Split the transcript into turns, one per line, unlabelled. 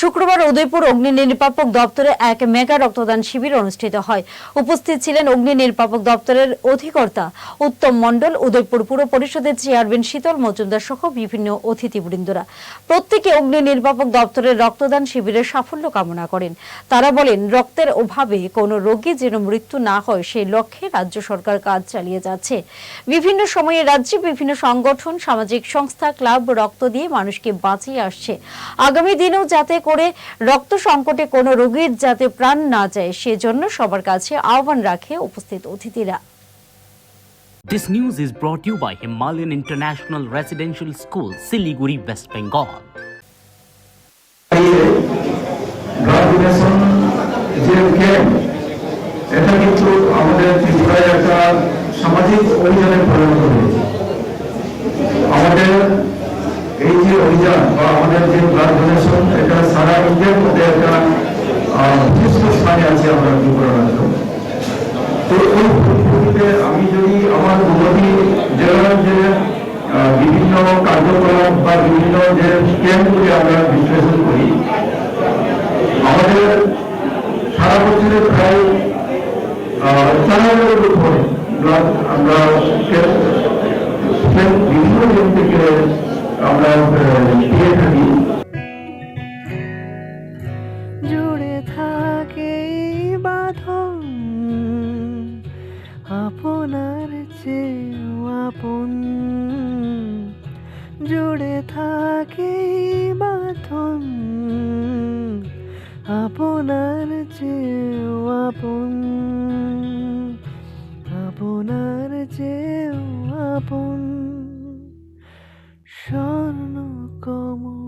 শুক্রবার উদয়পুর অগ্নি নির্বাপক দপ্তরে এক মেগা রক্তদান শিবির অনুষ্ঠিত হয়। উপস্থিত ছিলেন অগ্নি নির্বাপক দপ্তরের অধিকর্তা উত্তম মণ্ডল, উদয়পুর পুর পরিষদের চেয়ারম্যান শীতল মজুমদার সহ বিভিন্ন অতিথিবৃন্দরা। প্রত্যেকে অগ্নি নির্বাপক দপ্তরের রক্তদান শিবিরের সাফল্য কামনা করেন। তারা বলেন, রক্তের অভাবে কোনো রোগী যেন মৃত্যু না হয়, সেই লক্ষ্যে রাজ্য সরকার কাজ চালিয়ে যাচ্ছে। বিভিন্ন সময়ে রাজ্যে বিভিন্ন সংগঠন, সামাজিক সংস্থা, ক্লাব রক্ত দিয়ে মানুষকে বাঁচিয়ে আসছে। আগামী দিনেও যাতে করে রক্ত সংকটে কোনো রোগীর যাতে প্রাণ না যায় সেজন্য সবার কাছে আহ্বান রাখে উপস্থিত অতিথিরা
This news is brought to you by Himalayan International Residential School, Siliguri, West Bengal.
এটা কিন্তু আমাদের ত্রিপুরায় একটা সামাজিক অভিযানে পরিণত হয়েছে আমাদের এই যে অভিযান বা আমাদের যে ব্লাড ডোনেশন এটা সারা ইন্ডিয়ার মধ্যে একটা আহ, বিশিষ্ট স্থানে আছে আমরা ত্রিপুরা রাজ্য তো ওই পরিস্থিতিতে আমি যদি আমার উন্নতি জেলার যে বিভিন্ন কার্যকলাপ বা বিভিন্ন যে ক্যাম্পগুলি আমরা বিশ্লেষণ করি আমাদের সারা বছরে প্রায় চার উপরে আমরা বিভিন্ন থেকে আমরা থাকি।
জুড়ে থাকে বাঁধন, আপনার চেয়েও আপন। জুড়ে থাকে বাঁধন, আপনার চেয়েও আপন। আপনার চেয়েও আপন। স্বর্ণ কমল।